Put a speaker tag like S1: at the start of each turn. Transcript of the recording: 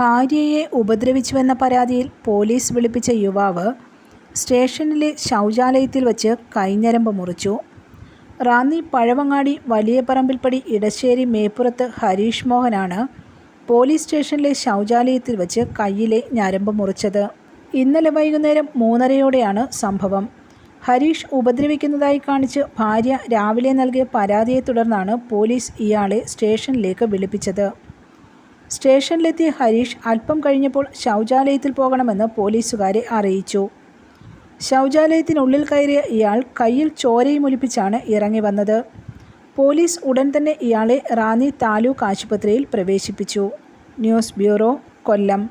S1: ഭാര്യയെ ഉപദ്രവിച്ചുവെന്ന പരാതിയിൽ പോലീസ് വിളിപ്പിച്ച യുവാവ് സ്റ്റേഷനിലെ ശൗചാലയത്തിൽ വച്ച് കൈഞ്ഞരമ്പ് മുറിച്ചു. റാന്നി പഴവങ്ങാടി വലിയ പറമ്പിൽപ്പടി ഇടശ്ശേരി മേപ്പുറത്ത് ഹരീഷ് മോഹനാണ് പോലീസ് സ്റ്റേഷനിലെ ശൗചാലയത്തിൽ വച്ച് കയ്യിലെ ഞരമ്പ് മുറിച്ചത്. ഇന്നലെ വൈകുന്നേരം മൂന്നരയോടെയാണ് സംഭവം. ഹരീഷ് ഉപദ്രവിക്കുന്നതായി കാണിച്ച് ഭാര്യ രാവിലെ നൽകിയ പരാതിയെ തുടർന്നാണ് പോലീസ് ഇയാളെ സ്റ്റേഷനിലേക്ക് വിളിപ്പിച്ചത്. സ്റ്റേഷനിലെത്തിയ ഹരീഷ് അല്പം കഴിഞ്ഞപ്പോൾ ശൗചാലയത്തിൽ പോകണമെന്ന് പോലീസുകാരെ അറിയിച്ചു. ശൗചാലയത്തിനുള്ളിൽ കയറിയ ഇയാൾ കയ്യിൽ ചോരയും ഒലിപ്പിച്ചാണ് ഇറങ്ങി വന്നത്. പോലീസ് ഉടൻ തന്നെ ഇയാളെ റാന്നി താലൂക്ക് ആശുപത്രിയിൽ പ്രവേശിപ്പിച്ചു.
S2: News bureau Kollam.